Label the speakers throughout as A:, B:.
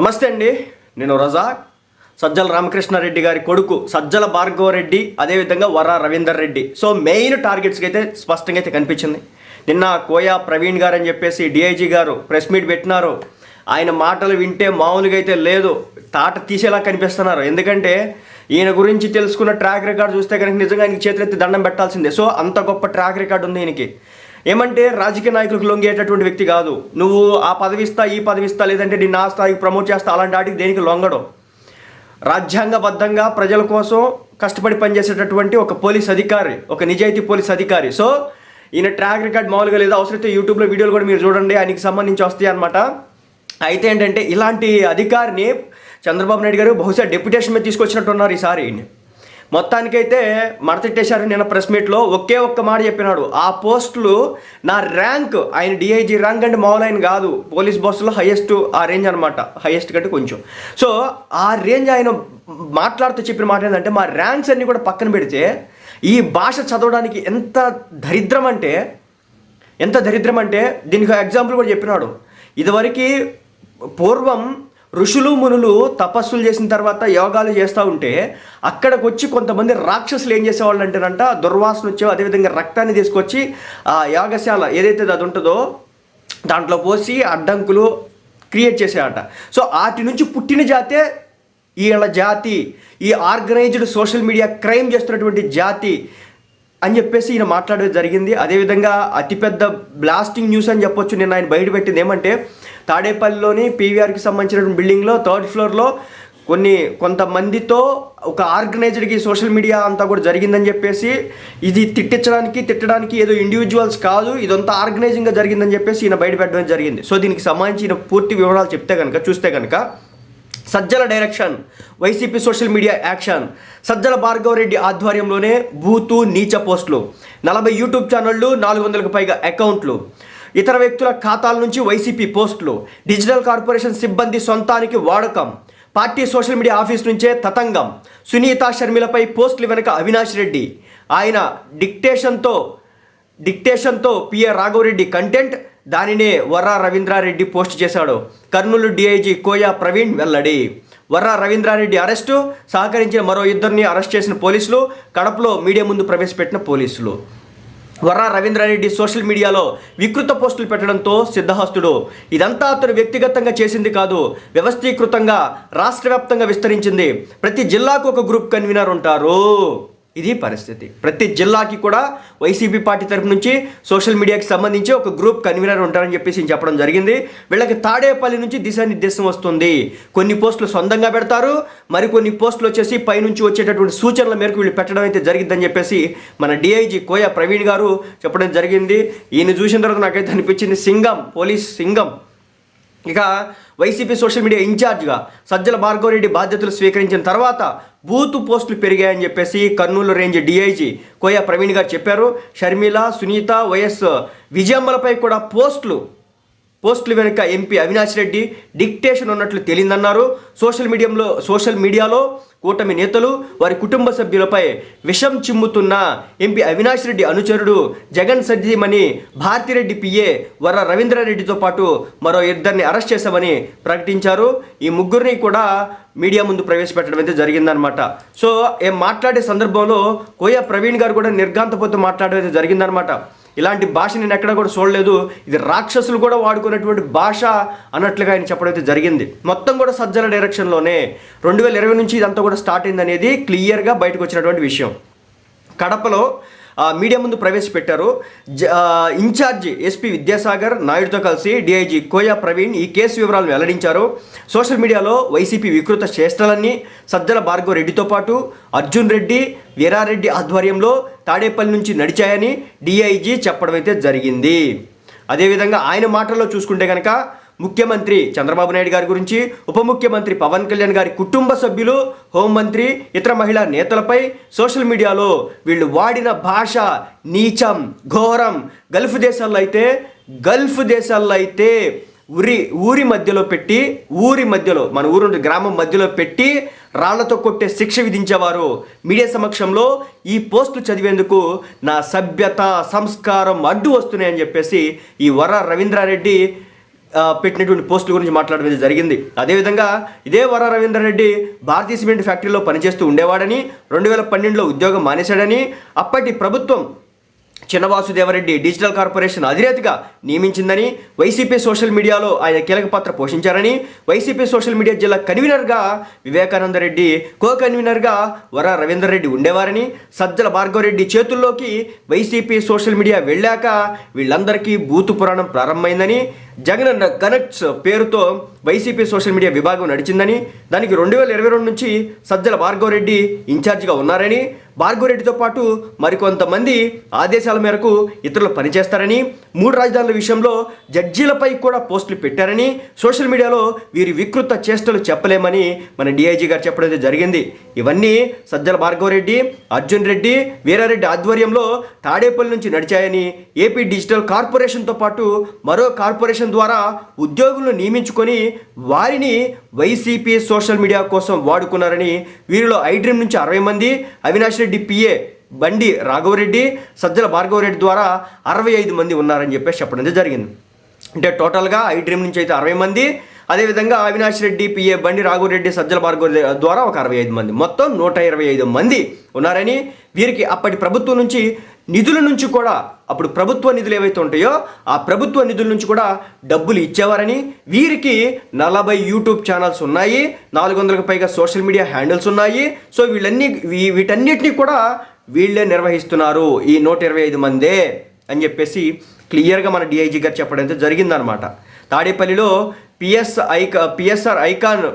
A: నమస్తే అండి నేను రజాక్. సజ్జల రామకృష్ణారెడ్డి గారి కొడుకు సజ్జల భార్గవరెడ్డి అదేవిధంగా వర రవీందర్ రెడ్డి. సో మెయిన్ టార్గెట్స్కి అయితే స్పష్టంగా అయితే కనిపించింది. నిన్న కోయా ప్రవీణ్ గారు అని చెప్పేసి డిఐజీ గారు ప్రెస్ మీట్ పెట్టినారు. ఆయన మాటలు వింటే మామూలుగా అయితే లేదు. తాట తీసేలా కనిపిస్తున్నారు. ఎందుకంటే ఈయన గురించి తెలుసుకున్న ట్రాక్ రికార్డ్ చూస్తే కనుక నిజంగా ఆయనకి చేతులెత్తి దండం పెట్టాల్సిందే. సో అంత గొప్ప ట్రాక్ రికార్డ్ ఉంది ఈయనకి. ఏమంటే రాజకీయ నాయకులకు లొంగేటటువంటి వ్యక్తి కాదు. నువ్వు ఆ పదవిస్తా ఈ పదవిస్తా లేదంటే నిన్ను ఆ స్థాయికి ప్రమోట్ చేస్తా అలాంటి వాటికి దేనికి లొంగడం? రాజ్యాంగబద్ధంగా ప్రజల కోసం కష్టపడి పనిచేసేటటువంటి ఒక పోలీస్ అధికారి ఒక నిజాయితీ పోలీస్ అధికారి. సో ఈయన ట్రాక్ రికార్డ్ మామూలుగా లేదా. అవసరమైతే యూట్యూబ్లో వీడియోలు కూడా మీరు చూడండి. ఆయనకి సంబంధించి వస్తాయి అనమాట అయితే ఏంటంటే ఇలాంటి అధికారిని చంద్రబాబు నాయుడు గారు బహుశా డెప్యుటేషన్ మీద తీసుకొచ్చినట్టున్నారు ఈసారి. ఈయన్ని. మొత్తానికైతే మడతెట్టేశారు నిన్న ప్రెస్ మీట్లో. ఒకే ఒక్క మాట చెప్పినాడు. ఆ పోస్టులు నా ర్యాంక్ ఆయన డిఐజీ ర్యాంక్ అంటే మామూలు ఆయన కాదు. పోలీస్ బస్సులో హైయెస్ట్ ఆ రేంజ్ అనమాట హైయెస్ట్ కంటే కొంచెం. సో ఆ రేంజ్ ఆయన మాట్లాడుతూ చెప్పిన మాట ఏంటంటే మా ర్యాంక్స్ అన్నీ కూడా పక్కన పెడితే ఈ భాష చదవడానికి ఎంత దరిద్రం అంటే ఎంత దరిద్రం అంటే దీనికి ఎగ్జాంపుల్ కూడా చెప్పినాడు. ఇదివరకు పూర్వం ఋషులు మునులు తపస్సులు చేసిన తర్వాత యోగాలు చేస్తూ ఉంటే అక్కడికి వచ్చి కొంతమంది రాక్షసులు ఏం చేసేవాళ్ళు అంటేనంట దుర్వాసన వచ్చే అదేవిధంగా రక్తాన్ని తీసుకొచ్చి ఆ యాగశాల ఏదైతే అది ఉంటుందో దాంట్లో పోసి అడ్డంకులు క్రియేట్ చేసేవాట. సో వాటి నుంచి పుట్టిన జాతే వీళ్ళ జాతి. ఈ ఆర్గనైజ్డ్ సోషల్ మీడియా క్రైమ్ చేస్తున్నటువంటి జాతి. అని చెప్పేసి ఈయన మాట్లాడడం జరిగింది. అదేవిధంగా అతిపెద్ద బ్లాస్టింగ్ న్యూస్ అని చెప్పొచ్చు. నిన్న ఆయన బయటపెట్టింది ఏమంటే తాడేపల్లిలోని పీవీఆర్కి సంబంధించిన బిల్డింగ్లో థర్డ్ ఫ్లోర్లో కొన్ని కొంతమందితో ఒక ఆర్గనైజ్డ్కి సోషల్ మీడియా అంతా కూడా జరిగిందని చెప్పేసి ఇది తిట్టించడానికి తిట్టడానికి ఏదో ఇండివిజువల్స్ కాదు ఇదంతా ఆర్గనైజింగ్గా జరిగిందని చెప్పేసి ఈయన బయటపెట్టడం జరిగింది. సో దీనికి సంబంధించిన పూర్తి వివరాలు చెప్తే కనుక చూస్తే కనుక Sajjala direction YCP social media action. Sajjala Bhargavareddy ఆధ్వర్యంలోనే బూతు నీచ పోస్టులు నలభై యూట్యూబ్ ఛానళ్ళు నాలుగు వందలకు పైగా అకౌంట్లు. ఇతర వ్యక్తుల ఖాతాల నుంచి వైసీపీ పోస్టులు డిజిటల్ కార్పొరేషన్ సిబ్బంది సొంతానికి వాడకం పార్టీ సోషల్ మీడియా ఆఫీస్ నుంచే తతంగం. సునీత షర్మిలపై పోస్టులు వెనుక అవినాష్ రెడ్డి. ఆయన డిక్టేషన్తో డిక్టేషన్తో పిఏ రాఘవరెడ్డి కంటెంట్ దానినే వర్రా రవీంద్రారెడ్డి పోస్ట్ చేశాడు. కర్నూలు డిఐజీ కోయా ప్రవీణ్ వెల్లడి. వర్రా రవీంద్రారెడ్డి అరెస్టు సహకరించిన మరో ఇద్దరిని అరెస్ట్ చేసిన పోలీసులు కడపలో మీడియా ముందు ప్రవేశపెట్టిన పోలీసులు. వర్రా రవీంద్రారెడ్డి సోషల్ మీడియాలో వికృత పోస్టులు పెట్టడంతో సిద్ధహస్తుడు. ఇదంతా అతను వ్యక్తిగతంగా చేసింది కాదు వ్యవస్థీకృతంగా రాష్ట్ర వ్యాప్తంగా విస్తరించింది. ప్రతి జిల్లాకు ఒక గ్రూప్ కన్వీనర్ ఉంటారు. ఇది పరిస్థితి. ప్రతి జిల్లాకి కూడా వైసీపీ పార్టీ తరపు నుంచి సోషల్ మీడియాకి సంబంధించి ఒక గ్రూప్ కన్వీనర్ ఉంటారని చెప్పేసి చెప్పడం జరిగింది. వీళ్ళకి తాడేపల్లి నుంచి దిశానిర్దేశం వస్తుంది. కొన్ని పోస్టులు సొంతంగా పెడతారు. మరికొన్ని పోస్టులు వచ్చేసి పైనుంచి వచ్చేటటువంటి సూచనల మేరకు వీళ్ళు పెట్టడం అయితే జరిగిందని చెప్పేసి మన డిఐజీ కోయ ప్రవీణ్ గారు చెప్పడం జరిగింది. ఈయన చూసిన తర్వాత నాకైతే అనిపించింది సింగం పోలీస్ సింగం. ఇక వైసీపీ సోషల్ మీడియా ఇన్ఛార్జ్గా సజ్జల భార్గవరెడ్డి బాధ్యతలు స్వీకరించిన తర్వాత బూత్ పోస్టులు పెరిగాయని చెప్పేసి కర్నూలు రేంజ్ డిఐజీ కోయ ప్రవీణ్ గారు చెప్పారు. షర్మిల సునీత వైఎస్ విజయమ్మలపై కూడా పోస్టులు పోస్టుల వెనుక ఎంపీ అవినాష్ రెడ్డి డిక్టేషన్ ఉన్నట్లు తేలిందన్నారు. సోషల్ మీడియంలో సోషల్ మీడియాలో కూటమి నేతలు వారి కుటుంబ సభ్యులపై విషం చిమ్ముతున్న ఎంపీ అవినాష్ రెడ్డి అనుచరుడు జగన్ సజ్జీమణి భారతిరెడ్డి పిఏ వర రవీంద్రారెడ్డితో పాటు మరో ఇద్దరిని అరెస్ట్ చేశామని ప్రకటించారు. ఈ ముగ్గురిని కూడా మీడియా ముందు ప్రవేశపెట్టడం అయితే జరిగిందనమాట సో ఏం మాట్లాడే సందర్భంలో కోయ ప్రవీణ్ గారు కూడా నిర్గాంతపోతూ మాట్లాడడం అయితే జరిగిందనమాట ఇలాంటి భాష నేను ఎక్కడ కూడా చూడలేదు. ఇది రాక్షసులు కూడా వాడుకున్నటువంటి భాష అన్నట్లుగా ఆయన చెప్పడం అయితే జరిగింది. మొత్తం కూడా సజ్జల డైరెక్షన్లోనే రెండు వేల ఇరవై నుంచి ఇదంతా కూడా స్టార్ట్ అయింది అనేది క్లియర్గా బయటకు వచ్చినటువంటి విషయం. కడపలో మీడియా ముందు ప్రవేశపెట్టారు. జ- ఎస్పీ విద్యాసాగర్ నాయుడుతో కలిసి డిఐజీ కోయా ప్రవీణ్ ఈ కేసు వివరాలను వెల్లడించారు. సోషల్ మీడియాలో వైసీపీ వికృత చేష్టలన్నీ సజ్జల భార్గవ రెడ్డితో పాటు అర్జున్ రెడ్డి వీరారెడ్డి ఆధ్వర్యంలో తాడేపల్లి నుంచి నడిచాయని డిఐజీ చెప్పడం అయితే జరిగింది. అదేవిధంగా ఆయన మాటల్లో చూసుకుంటే కనుక ముఖ్యమంత్రి చంద్రబాబు నాయుడు గారి గురించి ఉప ముఖ్యమంత్రి పవన్ కళ్యాణ్ గారి కుటుంబ సభ్యులు హోంమంత్రి ఇతర మహిళా నేతలపై సోషల్ మీడియాలో వీళ్ళు వాడిన భాష నీచం ఘోరం. గల్ఫ్ దేశాల్లో అయితే గల్ఫ్ దేశాల్లో అయితే ఉరి ఊరి మధ్యలో పెట్టి ఊరి మధ్యలో మన ఊరు గ్రామం మధ్యలో పెట్టి రాళ్ళతో కొట్టే శిక్ష విధించేవారు. మీడియా సమక్షంలో ఈ పోస్టు చదివేందుకు నా సభ్యత సంస్కారం అడ్డు వస్తున్నాయని చెప్పేసి ఈ వర రవీంద్రారెడ్డి పెట్టినటువంటి పోస్టుల గురించి మాట్లాడడం జరిగింది. అదేవిధంగా ఇదే వర రవీందర్ రెడ్డి భారతీయ సిమెంట్ ఫ్యాక్టరీలో పనిచేస్తూ ఉండేవాడని రెండు వేల పన్నెండులో ఉద్యోగం మానేశాడని అప్పటి ప్రభుత్వం చిన్నవాసుదేవరెడ్డి డిజిటల్ కార్పొరేషన్ అధినేతగా నియమించిందని వైసీపీ సోషల్ మీడియాలో ఆయన కీలక పాత్ర పోషించారని వైసీపీ సోషల్ మీడియా జిల్లా కన్వీనర్గా వివేకానంద రెడ్డి కో కన్వీనర్గా వర రవీందర్ రెడ్డి ఉండేవారని సజ్జల భార్గవరెడ్డి చేతుల్లోకి వైసీపీ సోషల్ మీడియా వెళ్ళాక వీళ్ళందరికీ బూతు పురాణం ప్రారంభమైందని జగన్ అన్న కనెక్ట్స్ పేరుతో వైసీపీ సోషల్ మీడియా విభాగం నడిచిందని దానికి రెండు వేల ఇరవై రెండు నుంచి సజ్జల భార్గవరెడ్డి ఇన్ఛార్జిగా ఉన్నారని భార్గవరెడ్డితో పాటు మరికొంతమంది ఆదేశాల మేరకు ఇతరులు పనిచేస్తారని మూడు రాజధానుల విషయంలో జడ్జీలపై కూడా పోస్టులు పెట్టారని సోషల్ మీడియాలో వీరి వికృత చేష్టలు చెప్పలేమని మన డిఐజీ గారు చెప్పడం జరిగింది. ఇవన్నీ సజ్జల భార్గవరెడ్డి అర్జున్ రెడ్డి వీరారెడ్డి ఆధ్వర్యంలో తాడేపల్లి నుంచి నడిచాయని ఏపీ డిజిటల్ కార్పొరేషన్తో పాటు మరో కార్పొరేషన్ ద్వారా ఉద్యోగులను నియమించుకొని వారిని వైసీపీ సోషల్ మీడియా కోసం వాడుకున్నారని వీరిలో ఐడ్రీమ్ నుంచి అరవై మంది అవినాష్ రెడ్డి పిఏ బండి రాఘవరెడ్డి సజ్జల భార్గవరెడ్డి ద్వారా అరవై ఐదు మంది ఉన్నారని చెప్పేసి చెప్పడం జరిగింది. అంటే టోటల్గా ఐ డ్రీమ్ నుంచి అయితే అరవై మంది అదేవిధంగా అవినాష్ రెడ్డి పిఏ బండి రాఘవరెడ్డి సజ్జల భార్గవ ద్వారా ఒక అరవై ఐదు మంది. మొత్తం నూట ఇరవై ఐదు మంది ఉన్నారని వీరికి అప్పటి ప్రభుత్వం నుంచి నిధుల నుంచి కూడా అప్పుడు ప్రభుత్వ నిధులు ఏవైతే ఉంటాయో ఆ ప్రభుత్వ నిధుల నుంచి కూడా డబ్బులు ఇచ్చేవారని వీరికి నలభై యూట్యూబ్ ఛానల్స్ ఉన్నాయి నాలుగు వందలకు పైగా సోషల్ మీడియా హ్యాండిల్స్ ఉన్నాయి. సో వీళ్ళన్నీ వీ- వీటన్నిటిని కూడా వీళ్ళే నిర్వహిస్తున్నారు ఈ నూట ఇరవై ఐదు మందే అని చెప్పేసి క్లియర్గా మన డిఐజీ గారు చెప్పడం అయితే జరిగిందనమాట తాడేపల్లిలో పిఎస్ ఐకా పిఎస్ఆర్ ఐకాన్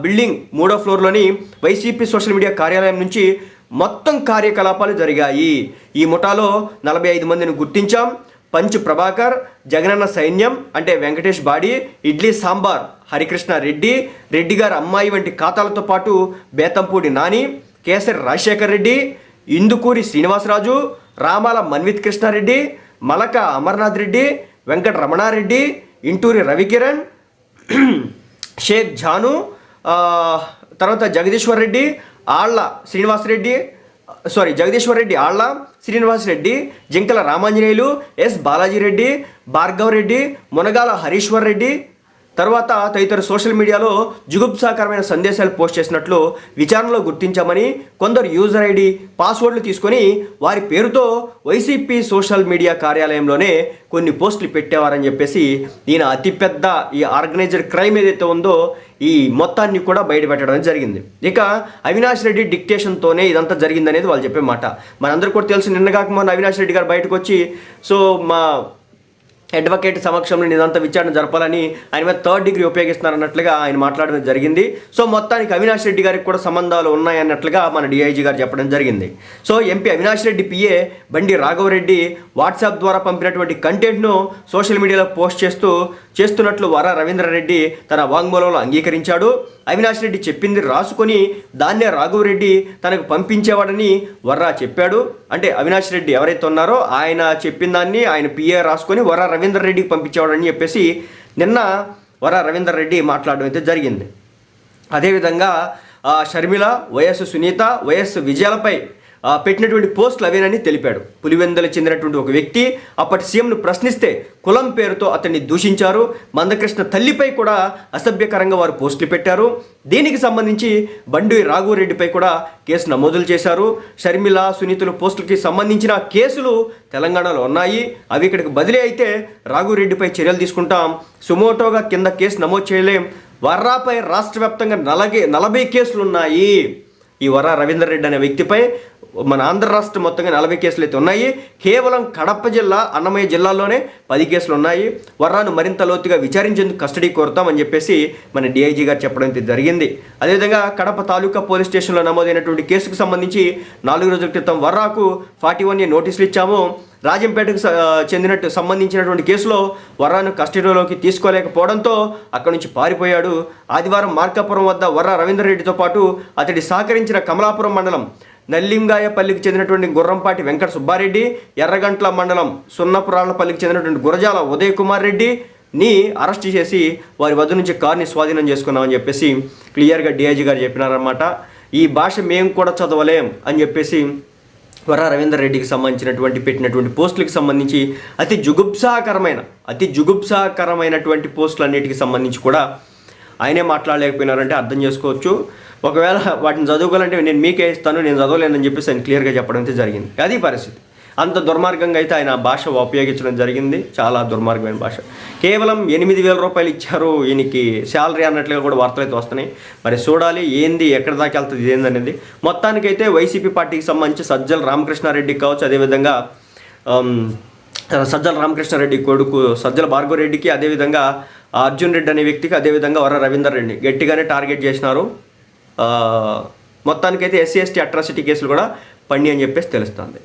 A: బిల్డింగ్ మూడో ఫ్లోర్లోని వైసీపీ సోషల్ మీడియా కార్యాలయం నుంచి మొత్తం కార్యకలాపాలు జరిగాయి. ఈ ముఠాలో నలభై ఐదు మందిని గుర్తించాం. పంచ్ ప్రభాకర్ జగనన్న సైన్యం అంటే వెంకటేష్ బాడీ ఇడ్లీ సాంబార్ హరికృష్ణ రెడ్డి రెడ్డి గారి అమ్మాయి వంటి ఖాతాలతో పాటు బేతంపూడి నాని కేసరి రాజశేఖర్ రెడ్డి ఇందుకూరి శ్రీనివాసరాజు రామాల మన్విత్ కృష్ణారెడ్డి మలక అమర్నాథ్ రెడ్డి వెంకట రమణారెడ్డి ఇంటూరి రవికిరణ్ షేక్ జాను తర్వాత జగదీశ్వర్ రెడ్డి ఆళ్ళ శ్రీనివాసరెడ్డి సారీ జగదీశ్వర్ రెడ్డి ఆళ్ళ శ్రీనివాస్ రెడ్డి జింకల రామాంజనేయులు ఎస్ బాలాజీ రెడ్డి భార్గవ్ రెడ్డి మునగాల హరీశ్వర్ రెడ్డి తర్వాత తదితర సోషల్ మీడియాలో జుగుప్సాకరమైన సందేశాలు పోస్ట్ చేసినట్లు విచారణలో గుర్తించామని కొందరు యూజర్ ఐడి పాస్వర్డ్లు తీసుకొని వారి పేరుతో వైసీపీ సోషల్ మీడియా కార్యాలయంలోనే కొన్ని పోస్టులు పెట్టేవారని చెప్పేసి ఈయన అతిపెద్ద ఈ ఆర్గనైజర్ క్రైమ్ ఏదైతే ఉందో ఈ మొత్తాన్ని కూడా బయటపెట్టడం జరిగింది. ఇక అవినాష్ రెడ్డి డిక్టేషన్తోనే ఇదంతా జరిగిందనేది వాళ్ళు చెప్పే మాట. మనందరికీ కూడా తెలుసు నిన్న కాక మొన్న అవినాష్ రెడ్డి గారు బయటకు వచ్చి సో మా అడ్వకేట్ సమక్షంలో ఇదంతా విచారణ జరపాలని ఆయన మీద థర్డ్ డిగ్రీ ఉపయోగిస్తున్నారన్నట్లుగా ఆయన మాట్లాడడం జరిగింది. సో మొత్తానికి అవినాష్ రెడ్డి గారికి కూడా సంబంధాలు ఉన్నాయన్నట్లుగా మన డిఐజీ గారు చెప్పడం జరిగింది. So MP Avinash Reddy PA Bandi Raghavareddy WhatsApp ద్వారా పంపినటువంటి కంటెంట్ను సోషల్ మీడియాలో పోస్ట్ చేస్తూ చేస్తున్నట్లు వర రవీంద్రారెడ్డి తన వాంగ్మూలంలో అంగీకరించాడు. అవినాష్ రెడ్డి చెప్పింది రాసుకొని దాన్నే రాఘవరెడ్డి తనకు పంపించేవాడని వర్రా చెప్పాడు. అంటే అవినాష్ రెడ్డి ఎవరైతే ఉన్నారో ఆయన చెప్పిన దాన్ని ఆయన పిఏ రాసుకొని వర్రా రవీందర్ రెడ్డికి పంపించేవాడని చెప్పేసి నిన్న వర రవీందర్ రెడ్డి మాట్లాడడం అయితే జరిగింది. అదేవిధంగా ఆ, షర్మిల వైఎస్ సునీత వైఎస్ విజయాలపై పెట్టినటువంటి పోస్టులు అవేనని తెలిపాడు. పులివెందులకు చెందినటువంటి ఒక వ్యక్తి అప్పటి సీఎంను ప్రశ్నిస్తే కులం పేరుతో అతన్ని దూషించారు. మందకృష్ణ తల్లిపై కూడా అసభ్యకరంగా వారు పోస్టులు పెట్టారు. దీనికి సంబంధించి బండి రాఘురెడ్డిపై కూడా కేసు నమోదులు చేశారు. షర్మిల సునీతుల పోస్టులకి సంబంధించిన కేసులు తెలంగాణలో ఉన్నాయి. అవి ఇక్కడికి బదిలీ అయితే రాఘురెడ్డిపై చర్యలు తీసుకుంటాం. సుమోటోగా కింద కేసు నమోదు చేయలేం. వర్రాపై రాష్ట్ర వ్యాప్తంగా నలగే నలభై కేసులు ఉన్నాయి ఈ వర రవీందర్ రెడ్డి అనే వ్యక్తిపై మన ఆంధ్ర రాష్ట్రం మొత్తంగా నలభై కేసులు అయితే ఉన్నాయి. కేవలం కడప జిల్లా అన్నమయ్య జిల్లాలోనే పది కేసులు ఉన్నాయి. వర్రాను మరింత లోతుగా విచారించేందుకు కస్టడీ కోరుతామని చెప్పేసి మన డీఐజీ గారు చెప్పడం జరిగింది. అదేవిధంగా కడప తాలూకా పోలీస్ స్టేషన్లో నమోదైనటువంటి కేసుకు సంబంధించి నాలుగు రోజుల క్రితం వర్రాకు ఫార్టీ వన్ ఏ నోటీసులు ఇచ్చాము. రాజంపేటకు చెందినట్టు సంబంధించినటువంటి కేసులో వర్రాను కస్టడీలోకి తీసుకోలేకపోవడంతో అక్కడి నుంచి పారిపోయాడు. ఆదివారం మార్కాపురం వద్ద వర్ర రవీందర్ రెడ్డితో పాటు అతడి సహకరించిన కమలాపురం మండలం నల్లింగాయపల్లికి చెందినటువంటి గుర్రంపాటి వెంకట సుబ్బారెడ్డి ఎర్రగంట్ల మండలం సున్నపురాళ్ళపల్లికి చెందినటువంటి గురజాల ఉదయ్ కుమార్ రెడ్డి ని అరెస్ట్ చేసి వారి వద్ద నుంచి కార్ని స్వాధీనం చేసుకున్నామని చెప్పేసి క్లియర్గా డిఐజీ గారు చెప్పినారన్నమాట. ఈ భాష మేము కూడా చదవలేం అని చెప్పేసి వర రవీందర్ రెడ్డికి సంబంధించినటువంటి పెట్టినటువంటి పోస్టులకు సంబంధించి అతి జుగుప్సాకరమైన అతి జుగుప్సాకరమైనటువంటి పోస్టులన్నిటికి సంబంధించి కూడా ఆయనే మాట్లాడలేకపోయినారంటే అర్థం చేసుకోవచ్చు. ఒకవేళ వాటిని చదువుకోవాలంటే నేను మీకే ఇస్తాను నేను చదవలేనని చెప్పేసి ఆయన క్లియర్గా చెప్పడం అయితే జరిగింది. అది పరిస్థితి. అంత దుర్మార్గంగా అయితే ఆయన భాష ఉపయోగించడం జరిగింది. చాలా దుర్మార్గమైన భాష. కేవలం ఎనిమిది వేల రూపాయలు ఇచ్చారు. ఈయనకి శాలరీ అన్నట్లుగా కూడా వార్తలు అయితే వస్తున్నాయి. మరి చూడాలి ఏంది ఎక్కడ దాకా వెళ్తుంది ఏందనేది. మొత్తానికైతే వైసీపీ పార్టీకి సంబంధించి సజ్జల రామకృష్ణారెడ్డి కావచ్చు అదేవిధంగా సజ్జల రామకృష్ణారెడ్డి కొడుకు సజ్జల భార్గవరెడ్డికి అదేవిధంగా అర్జున్ రెడ్డి అనే వ్యక్తికి అదేవిధంగా వర రవీందర్ రెడ్డి గట్టిగానే టార్గెట్ చేసినారు. మొత్తానికైతే ఎస్సీ ఎస్టీ అట్రాసిటీ కేసులు కూడా పండి అని చెప్పేసి తెలుస్తుంది.